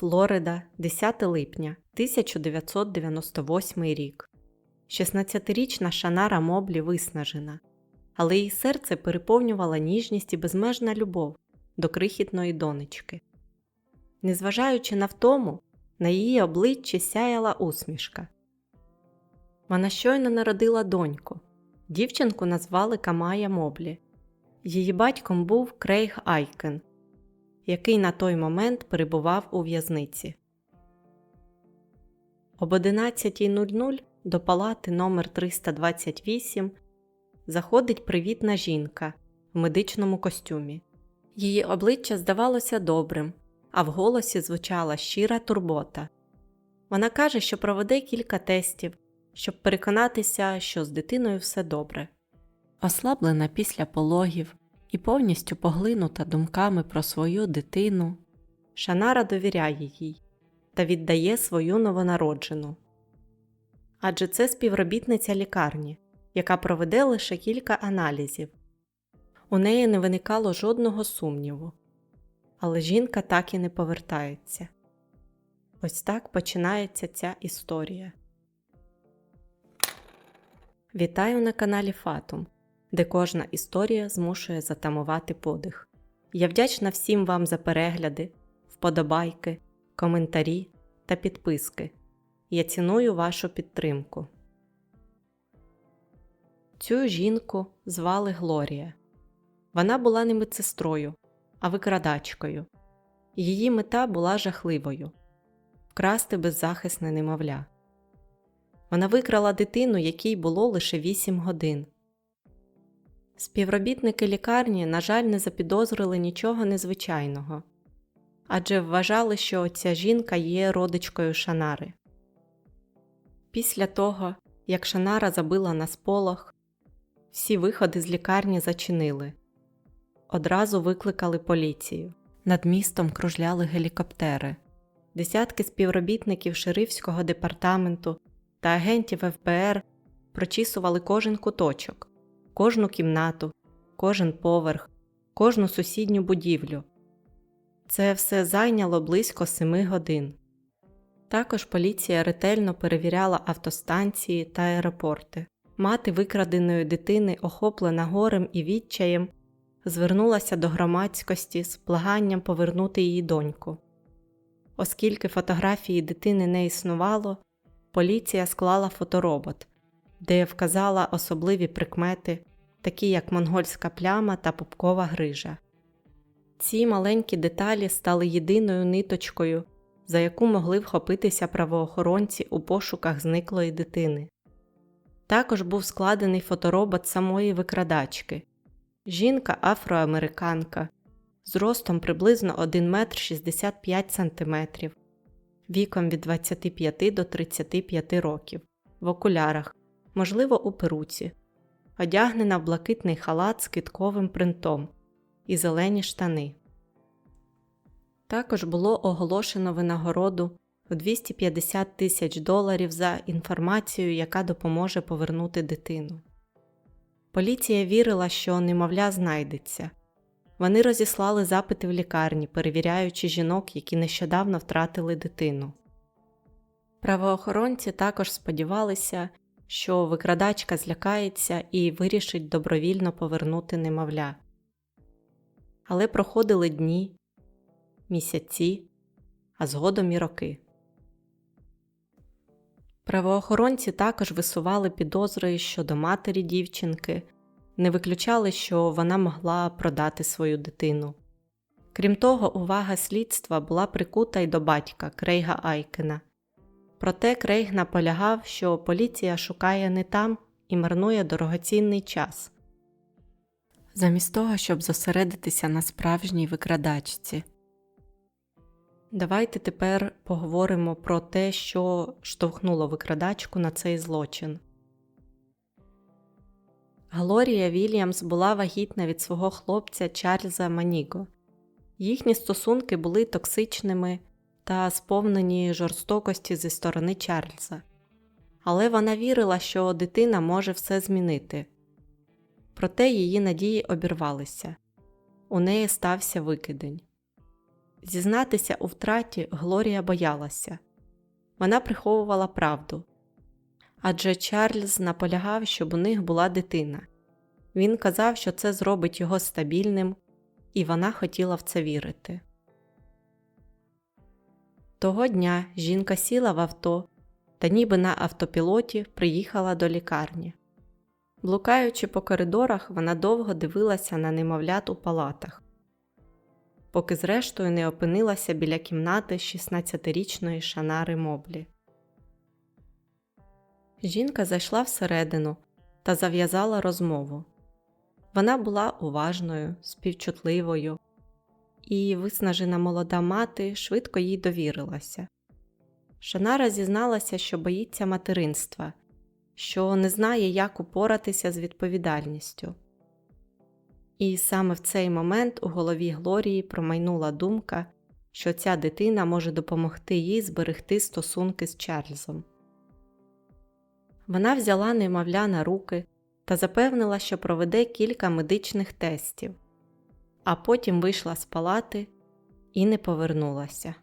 Флорида, 10 липня 1998 рік. 16-річна Шанара Моблі виснажена, але її серце переповнювала ніжність і безмежна любов до крихітної донечки. Незважаючи на втому, на її обличчі сяяла усмішка. Вона щойно народила доньку. Дівчинку назвали Камая Моблі. Її батьком був Крейг Айкен, який на той момент перебував у в'язниці. Об 11.00 до палати номер 328 заходить привітна жінка в медичному костюмі. Її обличчя здавалося добрим, а в голосі звучала щира турбота. Вона каже, що проведе кілька тестів, щоб переконатися, що з дитиною все добре. Ослаблена після пологів і повністю поглинута думками про свою дитину, Шанара довіряє їй та віддає свою новонароджену. Адже це співробітниця лікарні, яка проведе лише кілька аналізів. У неї не виникало жодного сумніву, але жінка так і не повертається. Ось так починається ця історія. Вітаю на каналі Фатум, де кожна історія змушує затамувати подих. Я вдячна всім вам за перегляди, вподобайки, коментарі та підписки. Я ціную вашу підтримку. Цю жінку звали Глорія. Вона була не медсестрою, а викрадачкою. Її мета була жахливою вкрасти беззахисне немовля. Вона викрала дитину, якій було лише 8 годин. Співробітники лікарні, на жаль, не запідозрили нічого незвичайного адже вважали, що ця жінка є родичкою Шанари. Після того, як Шанара забила на сполох, всі виходи з лікарні зачинили. Одразу викликали поліцію. Над містом кружляли гелікоптери. Десятки співробітників шерифського департаменту та агентів ФБР прочісували кожен куточок, кожну кімнату, кожен поверх, кожну сусідню будівлю. Це все зайняло близько семи годин. Також поліція ретельно перевіряла автостанції та аеропорти. Мати викраденої дитини, охоплена горем і відчаєм, звернулася до громадськості з благанням повернути її доньку. Оскільки фотографії дитини не існувало, поліція склала фоторобот, де вказала особливі прикмети, такі як монгольська пляма та пупкова грижа. Ці маленькі деталі стали єдиною ниточкою, за яку могли вхопитися правоохоронці у пошуках зниклої дитини. Також був складений фоторобот самої викрадачки жінка афроамериканка з ростом приблизно 1 метр 65 см, віком від 25 до 35 років, в окулярах, можливо, у перуці, одягнена в блакитний халат з китковим принтом і зелені штани. Також було оголошено винагороду в 250 тисяч доларів за інформацію, яка допоможе повернути дитину. Поліція вірила, що немовля знайдеться. Вони розіслали запити в лікарні, перевіряючи жінок, які нещодавно втратили дитину. Правоохоронці також сподівалися, що викрадачка злякається і вирішить добровільно повернути немовля. Але проходили дні, місяці, а згодом і роки. Правоохоронці також висували підозри щодо матері дівчинки, не виключали, що вона могла продати свою дитину. Крім того, увага слідства була прикута й до батька Крейга Айкена. Проте Крейг наполягав, що поліція шукає не там і марнує дорогоцінний час, замість того, щоб зосередитися на справжній викрадачці. Давайте тепер поговоримо про те, що штовхнуло викрадачку на цей злочин. Глорія Вільямс була вагітна від свого хлопця Чарльза Маніго. Їхні стосунки були токсичними та сповнені жорстокості зі сторони Чарльза, але вона вірила, що дитина може все змінити. Проте її надії обірвалися у неї стався викидень. Зізнатися у втраті Глорія боялася. Вона приховувала правду. Адже Чарльз наполягав, щоб у них була дитина. Він казав, що це зробить його стабільним, і вона хотіла в це вірити. Того дня жінка сіла в авто та ніби на автопілоті приїхала до лікарні. Блукаючи по коридорах, вона довго дивилася на немовлят у палатах, поки зрештою не опинилася біля кімнати 16-річної Шанари Моблі. Жінка зайшла всередину та зав'язала розмову. Вона була уважною, співчутливою, і виснажена молода мати швидко їй довірилася. Шанара зізналася, що боїться материнства, що не знає, як упоратися з відповідальністю. І саме в цей момент у голові Глорії промайнула думка, що ця дитина може допомогти їй зберегти стосунки з Чарльзом. Вона взяла немовля на руки та запевнила, що проведе кілька медичних тестів, а потім вийшла з палати і не повернулася.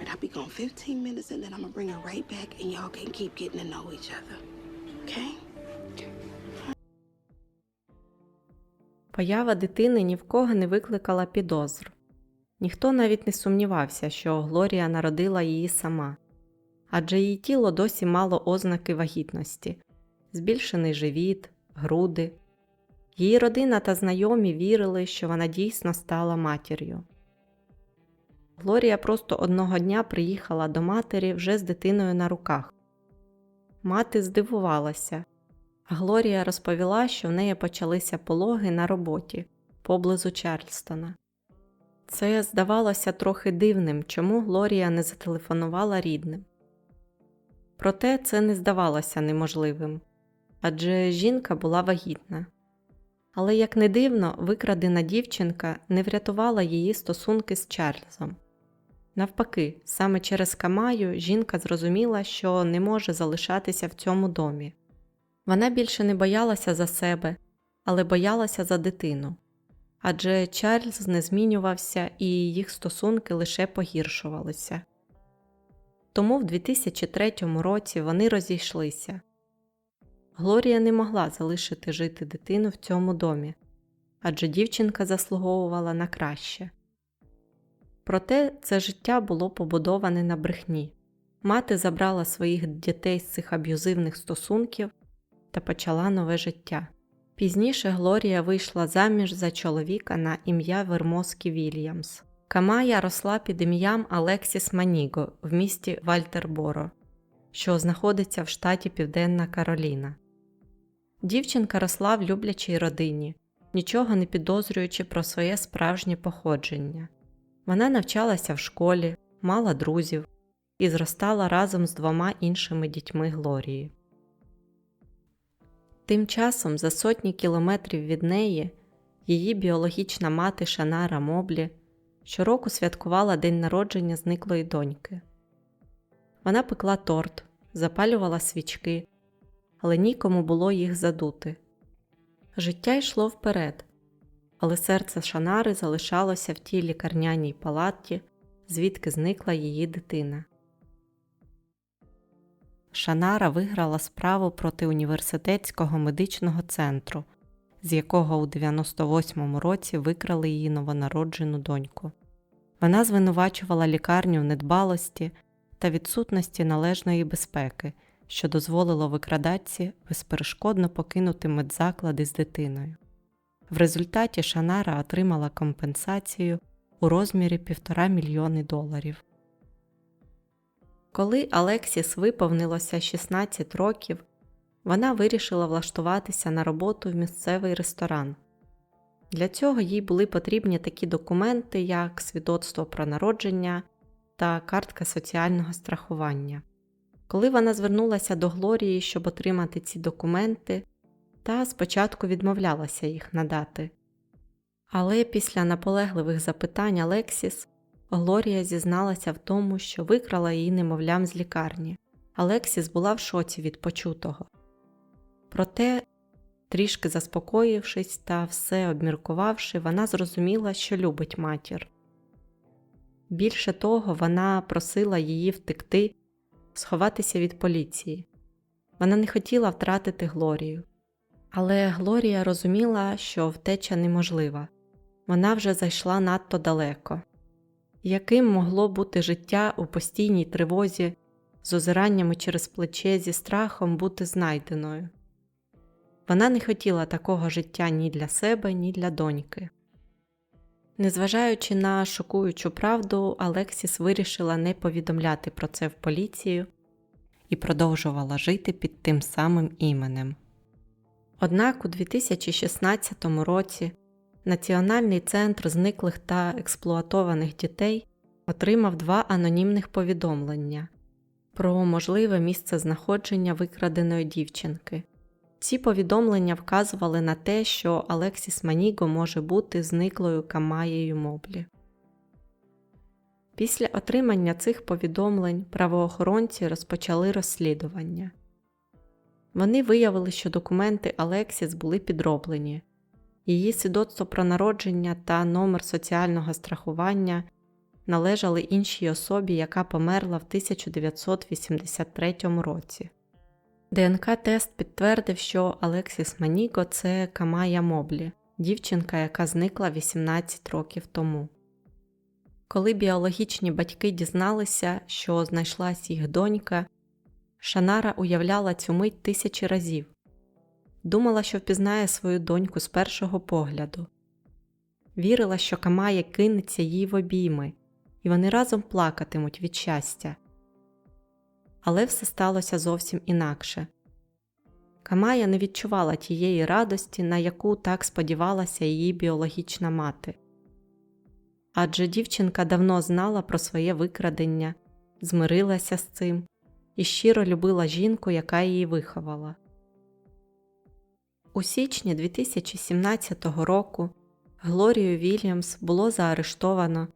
Right, I'll be gone 15 minutes and then I'm gonna bring her right back and y'all can keep getting to know each other. Okay? Поява дитини ні в кого не викликала підозр. Ніхто навіть не сумнівався, що Глорія народила її сама, адже її тіло досі мало ознаки вагітності, збільшений живіт, груди. Її родина та знайомі вірили, що вона дійсно стала матір'ю. Глорія просто одного дня приїхала до матері вже з дитиною на руках. Мати здивувалася, а Глорія розповіла, що в неї почалися пологи на роботі поблизу Чарльстона. Це здавалося трохи дивним, чому Глорія не зателефонувала рідним. Проте це не здавалося неможливим адже жінка була вагітна. Але, як не дивно, викрадена дівчинка не врятувала її стосунки з Чарльзом. Навпаки, саме через Камаю жінка зрозуміла, що не може залишатися в цьому домі. Вона більше не боялася за себе, але боялася за дитину. Адже Чарльз не змінювався і їх стосунки лише погіршувалися. Тому в 2003 році вони розійшлися. Глорія не могла залишити жити дитину в цьому домі, адже дівчинка заслуговувала на краще. Проте це життя було побудоване на брехні. Мати забрала своїх дітей з цих аб'юзивних стосунків та почала нове життя. Пізніше Глорія вийшла заміж за чоловіка на ім'я Вермоскі Вільямс. Камая росла під ім'ям Алексіс Маніго в місті Вальтерборо, що знаходиться в штаті Південна Кароліна. Дівчинка росла в люблячій родині, нічого не підозрюючи про своє справжнє походження. Вона навчалася в школі, мала друзів і зростала разом з двома іншими дітьми Глорії. Тим часом, за сотні кілометрів від неї, її біологічна мати Шанара Моблі щороку святкувала день народження зниклої доньки. Вона пекла торт, запалювала свічки, але нікому було їх задути. Життя йшло вперед, але серце Шанари залишалося в тій лікарняній палаті, звідки зникла її дитина. Шанара виграла справу проти університетського медичного центру, з якого у 98-му році викрали її новонароджену доньку. Вона звинувачувала лікарню в недбалості та відсутності належної безпеки, що дозволило викрадатці безперешкодно покинути медзаклади з дитиною. В результаті Шанара отримала компенсацію у розмірі півтора мільйони доларів. Коли Алексіс виповнилося 16 років, вона вирішила влаштуватися на роботу в місцевий ресторан. Для цього їй були потрібні такі документи, як свідоцтво про народження та картка соціального страхування. Коли вона звернулася до Глорії, щоб отримати ці документи, та спочатку відмовлялася їх надати. Але після наполегливих запитань Алексіс Глорія зізналася в тому, що викрала її немовлям з лікарні. Алексіс була в шоці від почутого. Проте Трішки заспокоївшись та все обміркувавши, вона зрозуміла, що любить матір. Більше того, вона просила її втекти, сховатися від поліції. Вона не хотіла втратити Глорію. Але Глорія розуміла, що втеча неможлива. Вона вже зайшла надто далеко. Яким могло бути життя у постійній тривозі, з озираннями через плече, зі страхом бути знайденою? Вона не хотіла такого життя ні для себе, ні для доньки. Незважаючи на шокуючу правду, Алексіс вирішила не повідомляти про це в поліцію і продовжувала жити під тим самим іменем. Однак у 2016 році Національний центр зниклих та експлуатованих дітей отримав два анонімних повідомлення про можливе місце знаходження викраденої дівчинки. Ці повідомлення вказували на те, що Алексіс Маніго може бути зниклою Камаєю Моблі. Після отримання цих повідомлень правоохоронці розпочали розслідування. Вони виявили, що документи Алексіс були підроблені, її свідоцтво про народження та номер соціального страхування належали іншій особі, яка померла в 1983 році. ДНК-тест підтвердив, що Алексіс Маніго це Камая Моблі, дівчинка, яка зникла 18 років тому. Коли біологічні батьки дізналися, що знайшлась їх донька, Шанара уявляла цю мить тисячі разів, думала, що впізнає свою доньку з першого погляду, вірила, що Камая кинеться їй в обійми, і вони разом плакатимуть від щастя. Але все сталося зовсім інакше. Камая не відчувала тієї радості, на яку так сподівалася її біологічна мати. Адже дівчинка давно знала про своє викрадення, змирилася з цим і щиро любила жінку, яка її виховала. У січні 2017 року Глорію Вільямс було заарештовано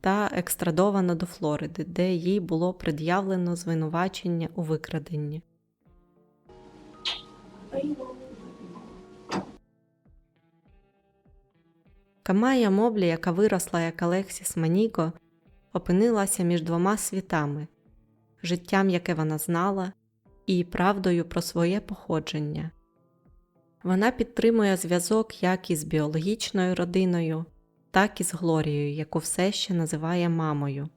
та екстрадовано до Флориди, де їй було пред'явлено звинувачення у викраденні. Камая Моблі, яка виросла як Алексіс Маніго, опинилася між двома світами життям, яке вона знала, і правдою про своє походження. Вона підтримує зв'язок як із біологічною родиною, так і з Глорією, яку все ще називає мамою.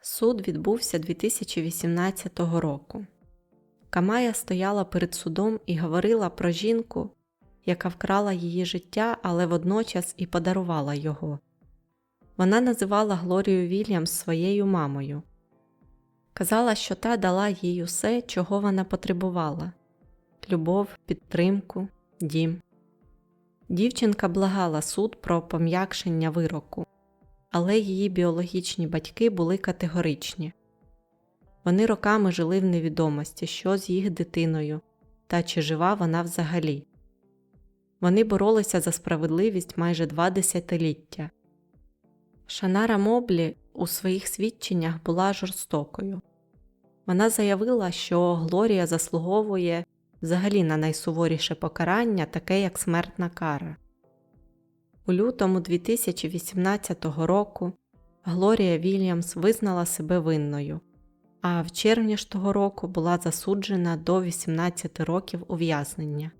Суд відбувся 2018 року. Камая стояла перед судом і говорила про жінку, яка вкрала її життя, але водночас і подарувала його. Вона називала Глорію Вільямс своєю мамою. Казала, що та дала їй усе, чого вона потребувала любов, підтримку, дім. Дівчинка благала суд про пом'якшення вироку, але її біологічні батьки були категоричні. Вони роками жили в невідомості, що з їх дитиною та чи жива вона взагалі. Вони боролися за справедливість майже два десятиліття. Шанара Моблі у своїх свідченнях була жорстокою. Вона заявила, що Глорія заслуговує взагалі на найсуворіше покарання, таке як смертна кара. У лютому 2018 року Глорія Вільямс визнала себе винною, а в червні ж того року була засуджена до 18 років ув'язнення.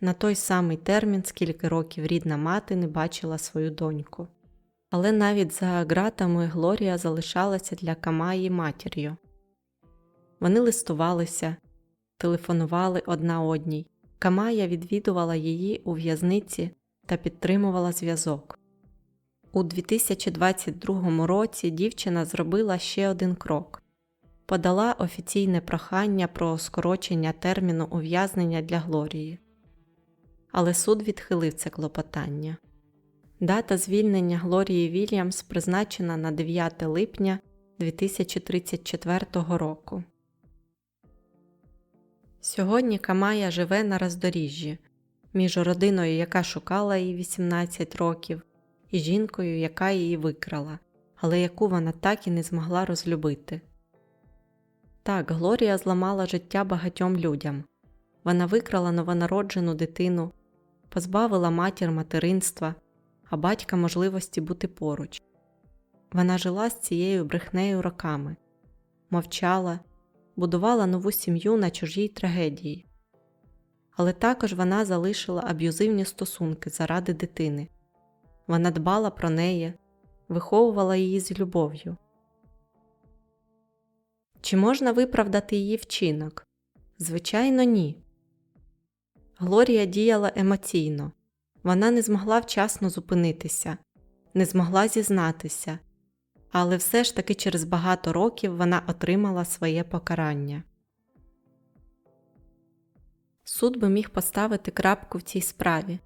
На той самий термін, скільки років рідна мати не бачила свою доньку. Але навіть за ґратами Глорія залишалася для Камаї матір'ю. Вони листувалися, телефонували одна одній. Камая відвідувала її у в'язниці та підтримувала зв'язок. У 2022 році дівчина зробила ще один крок подала офіційне прохання про скорочення терміну ув'язнення для Глорії. Але суд відхилив це клопотання. Дата звільнення Глорії Вільямс призначена на 9 липня 2034 року. Сьогодні Камая живе на роздоріжжі між родиною, яка шукала її 18 років, і жінкою, яка її викрала, але яку вона так і не змогла розлюбити. Так, Глорія зламала життя багатьом людям. вона викрала новонароджену дитину, позбавила матір материнства, а батька можливості бути поруч. Вона жила з цією брехнею роками, мовчала, будувала нову сім'ю на чужій трагедії. Але також вона залишила аб'юзивні стосунки заради дитини. Вона дбала про неї, виховувала її з любов'ю. Чи можна виправдати її вчинок? Звичайно, ні. Глорія діяла емоційно. Вона не змогла вчасно зупинитися, не змогла зізнатися, але все ж таки через багато років вона отримала своє покарання. Суд би міг поставити крапку в цій справі.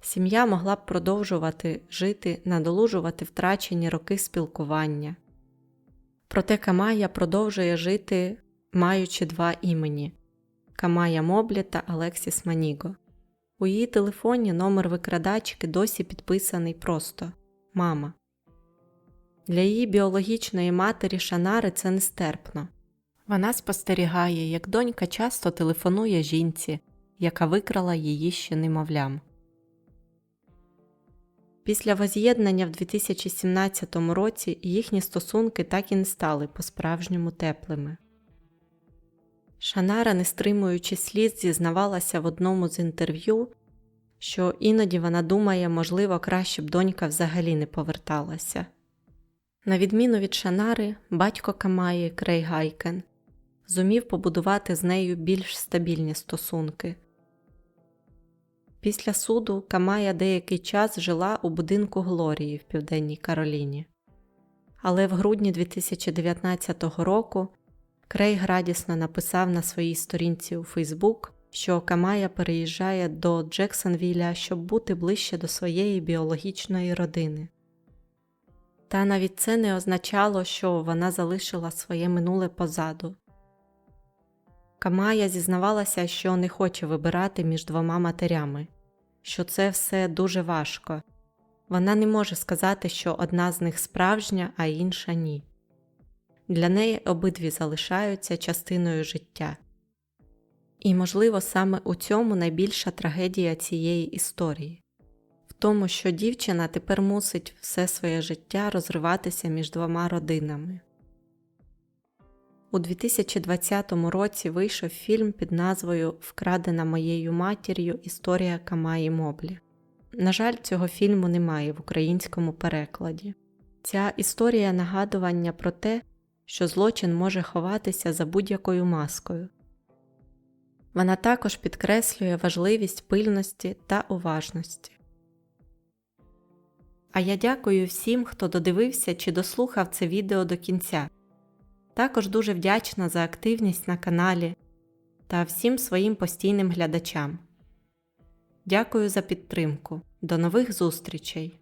Сім'я могла б продовжувати жити, надолужувати втрачені роки спілкування. Проте Камая продовжує жити, маючи два імені Камая Моблі та Алексіс Маніго. У її телефоні номер викрадачки досі підписаний просто Мама. Для її біологічної матері Шанари це нестерпно. Вона спостерігає, як донька часто телефонує жінці, яка викрала її ще немовлям. Після воз'єднання в 2017 році їхні стосунки так і не стали по-справжньому теплими. Шанара, не стримуючи сліз, зізнавалася в одному з інтерв'ю, що іноді вона думає, можливо, краще б донька взагалі не поверталася. На відміну від Шанари, батько Камаї Крей Гайкен зумів побудувати з нею більш стабільні стосунки. Після суду Камая деякий час жила у будинку Глорії в Південній Кароліні. Але в грудні 2019 року Крейг радісно написав на своїй сторінці у Фейсбук, що Камая переїжджає до Джексонвілля, щоб бути ближче до своєї біологічної родини. Та навіть це не означало, що вона залишила своє минуле позаду. Камая зізнавалася, що не хоче вибирати між двома матерями, що це все дуже важко. Вона не може сказати, що одна з них справжня, а інша ні. Для неї обидві залишаються частиною життя. І, можливо, саме у цьому найбільша трагедія цієї історії тому, що дівчина тепер мусить все своє життя розриватися між двома родинами. У 2020 році вийшов фільм під назвою Вкрадена моєю матір'ю Історія Камаї Моблі. На жаль, цього фільму немає в українському перекладі. Ця історія нагадування про те, що злочин може ховатися за будь-якою маскою. Вона також підкреслює важливість пильності та уважності. А я дякую всім, хто додивився чи дослухав це відео до кінця. Також дуже вдячна за активність на каналі та всім своїм постійним глядачам. Дякую за підтримку. До нових зустрічей!